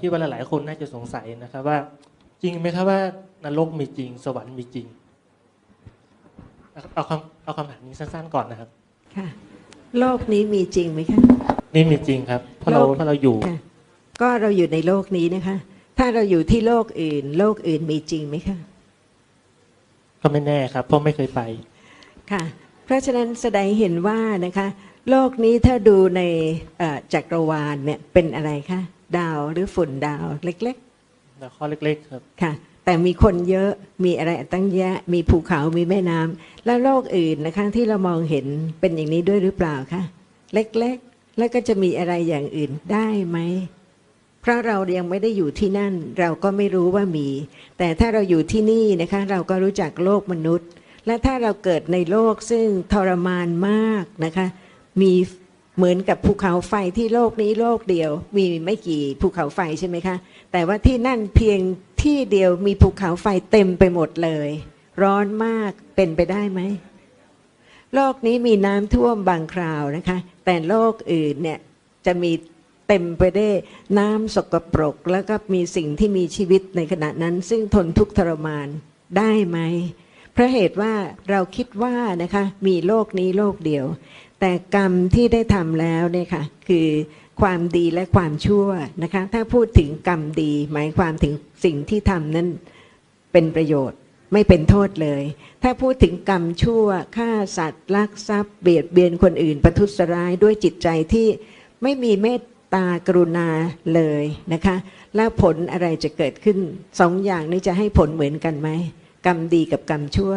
ที่ว่าหลายๆคนน่าจะสงสัยนะครับว่า จริงไหมครับว่านรกมีจริง สวรรค์มีจริง เอาคำเอาคำถามนี้สั้นๆก่อนนะครับค่ะโลกนี้มีจริงไหมคะนี่มีจริงครับเพราะเราโลกเพราะเราอยู่ค่ะก็เราอยู่ในโลกนี้นะคะ ถ้าเราอยู่ที่โลกอื่น โลกอื่นมีจริงไหมคะก็ไม่แน่ครับ เพราะไม่เคยไปค่ะ เพราะฉะนั้นแสดงเห็นว่านะคะ โลกนี้ถ้าดูในเอ่อจักรวาลเนี่ยเป็นอะไรคะ ดาวหรือฝุ่นดาวเล็กแล้วข้อเล็ก ๆ ครับๆค่ะ แต่มีคนเยอะมีอะไรตั้งแยะ มีภูเขามีแม่น้ำแล้วโลกอื่นนะคะที่เรามองเห็นเป็นอย่างนี้ด้วยหรือเปล่าคะเล็กๆ แล้วก็จะมีอะไรอย่างอื่นได้ไหมเพราะเรายังไม่ได้อยู่ที่นั่นเราก็ไม่รู้ว่ามี แต่ถ้าเราอยู่ที่นี่นะคะ เราก็รู้จักโลกมนุษย์ และถ้าเราเกิดในโลกซึ่งทรมานมากนะคะ มี เหมือนกับภูเขาไฟที่โลกนี้โลกเดียว มีไม่กี่ภูเขาไฟใช่ไหมคะ แต่ว่าที่นั่นเพียงที่เดียวมีภูเขาไฟเต็มไปหมดเลย ร้อนมากเป็นไปได้ไหมโลกนี้มีน้ำท่วมบางคราวนะคะ แต่โลกอื่นเนี่ยจะมีเต็มไปด้วยน้ำสกปรก แล้วก็มีสิ่งที่มีชีวิตในขณะนั้น ซึ่งทนทุกข์ทรมานได้ไหม ราะเหตุว่าเราคิดว่านะคะมีโลกนี้โลกเดียว แต่กรรมที่ได้ทำแล้วเนี่ยค่ะคือความดีและความชั่วนะคะถ้าพูดถึงกรรมดี หมายความถึงสิ่งที่ทำนั้นเป็นประโยชน์ไม่เป็นโทษเลย ถ้าพูดถึงกรรมชั่วฆ่าสัตว์ลักทรัพย์เบียดเบียนคนอื่น ประทุษร้ายด้วยจิตใจที่ไม่มีเมตตากรุณาเลยนะคะ แล้วผลอะไรจะเกิดขึ้นสองอย่างนี้จะให้ผลเหมือนกันไหม กรรมดีกับกรรมชั่ว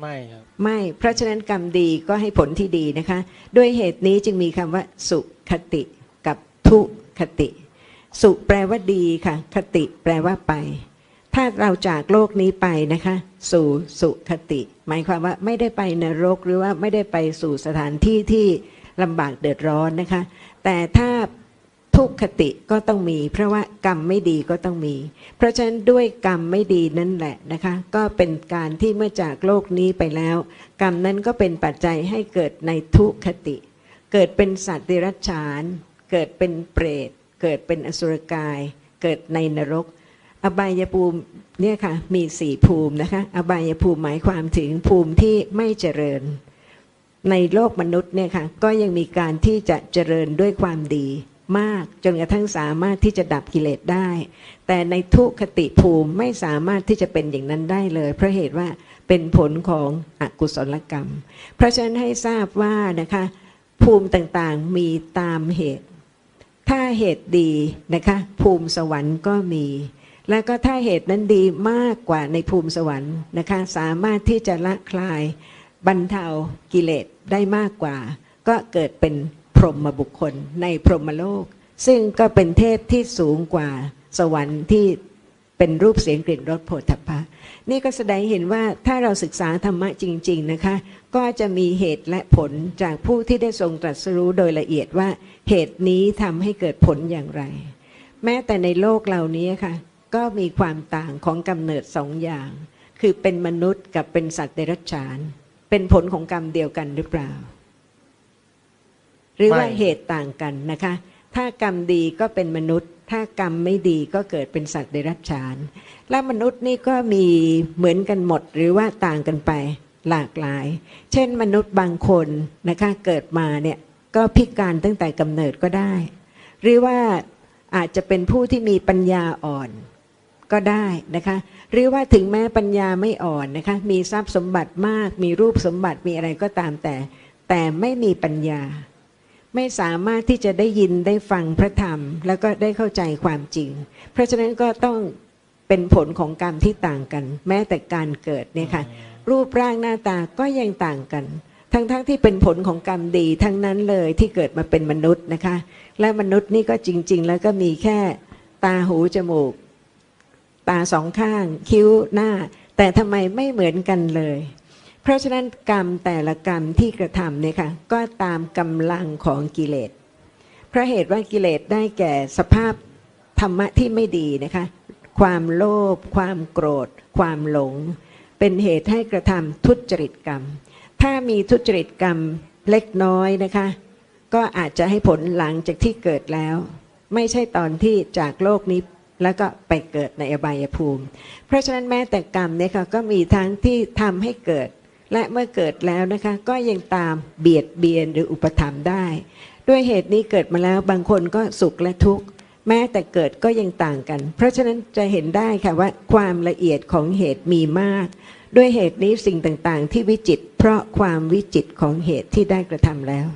ไม่ครับ ไม่ เพราะฉะนั้นกรรมดีก็ให้ผลที่ดีนะคะ ด้วยเหตุนี้จึงมีคำว่า สุขติกับทุคติ สุแปลว่าดีค่ะ คติแปลว่าไป ถ้าเราจากโลกนี้ไปนะคะ สู่สุขติ หมายความว่าไม่ได้ไปนรกหรือว่าไม่ได้ไปสู่สถานที่ที่ลำบากเดือดร้อนนะคะ แต่ถ้า ทุกขติก็ต้องมี เพราะว่ากรรมไม่ดีก็ต้องมี เพราะฉะนั้นด้วยกรรมไม่ดีนั่นแหละนะคะ ก็เป็นการที่เมื่อจากโลกนี้ไปแล้ว กรรมนั้นก็เป็นปัจจัยให้เกิดในทุคติ เกิดเป็นสัตว์เดรัจฉาน เกิดเป็นเปรต เกิดเป็นอสุรกาย เกิดในนรก อบายภูมิเนี่ยค่ะมีสี่ภูมินะคะ อบายภูมิหมายความถึงภูมิที่ไม่เจริญในโลกมนุษย์เนี่ยค่ะก็ยังมีการที่จะเจริญด้วยความดี มากจนกระทั่งสามารถที่จะดับกิเลสได้ แต่ในทุคติภูมิไม่สามารถที่จะเป็นอย่างนั้นได้เลย เพราะเหตุว่าเป็นผลของอกุศลกรรม เพราะฉะนั้นให้ทราบว่านะคะภูมิต่างๆมีตามเหตุ ถ้าเหตุดีนะคะภูมิสวรรค์ก็มี แล้วก็ถ้าเหตุนั้นดีมากกว่าในภูมิสวรรค์นะคะสามารถที่จะละคลายบรรเทากิเลสได้มากกว่า ก็เกิดเป็น รหมบุคคลในพรหมโลก ซึ่งก็เป็นเทพที่สูงกว่าสวรรค์ที่เป็นรูปเสียงกลิ่นรสโผฏฐัพพะนี่ก็แสดงเห็นว่าถ้าเราศึกษาธรรมะจริง ๆนะคะ ก็จะมีเหตุและผลจากผู้ที่ได้ทรงตรัสรู้โดยละเอียดว่าเหตุนี้ทำให้เกิดผลอย่างไร แม้แต่ในโลกเหล่านี้ค่ะ ก็มีความต่างของกำเนิดสองอย่าง คือเป็นมนุษย์กับเป็นสัตว์เดรัจฉาน เป็นผลของกรรมเดียวกันหรือเปล่า หรือว่าไม่เหตุต่างกันนะคะ ถ้ากรรมดีก็เป็นมนุษย์ ถ้ากรรมไม่ดีก็เกิดเป็นสัตว์เดรัจฉาน และมนุษย์นี่ก็มีเหมือนกันหมดหรือว่าต่างกันไปหลากหลาย เช่นมนุษย์บางคนนะคะเกิดมาเนี่ยก็พิการตั้งแต่กำเนิดก็ได้ หรือว่าอาจจะเป็นผู้ที่มีปัญญาอ่อนก็ได้นะคะ หรือว่าถึงแม้ปัญญาไม่อ่อนนะคะ มีทรัพย์สมบัติมาก มีรูปสมบัติมีอะไรก็ตามแต่ แต่ไม่มีปัญญา ไม่สามารถที่จะได้ยินได้ฟังพระธรรม แล้วก็ได้เข้าใจความจริง เพราะฉะนั้นก็ต้องเป็นผลของกรรมที่ต่างกัน แม้แต่การเกิดเนี่ยค่ะรูปร่างหน้าตาก็ยังต่างกัน ทั้งๆทที่เป็นผลของกรรมดีทั้งนั้นเลยที่เกิดมาเป็นมนุษย์นะคะ และมนุษย์นี่ก็จริง ๆ แล้วก็มีแค่ตาหูจมูก ตาสองข้าง คิ้วหน้า แต่ทำไมไม่เหมือนกันเลย เพราะฉะนั้นกรรมแต่ละกรรมที่กระทำเนี่ยค่ะก็ตามกำลังของกิเลสเพราะเหตุว่ากิเลสได้แก่สภาพธรรมะที่ไม่ดีนะคะความโลภความโกรธ ความหลง เป็นเหตุให้กระทำทุจริตกรรม ถ้ามีทุจริตกรรมเล็กน้อยนะคะ ก็อาจจะให้ผลหลังจากที่เกิดแล้ว ไม่ใช่ตอนที่จากโลกนี้แล้วก็ไปเกิดในอบายภูมิ เพราะฉะนั้นแม้แต่กรรมเนี่ยค่ะก็มีทั้งที่ทำให้เกิด และเมื่อเกิดแล้วนะคะ ก็ยังตามเบียดเบียนหรืออุปถัมภ์ได้ ด้วยเหตุนี้เกิดมาแล้วบางคนก็สุขและทุกข์แม้แต่เกิดก็ยังต่างกัน เพราะฉะนั้นจะเห็นได้ค่ะว่าความละเอียดของเหตุมีมาก ด้วยเหตุนี้สิ่งต่างๆ ที่วิจิต เพราะความวิจิตของเหตุที่ได้กระทำแล้ว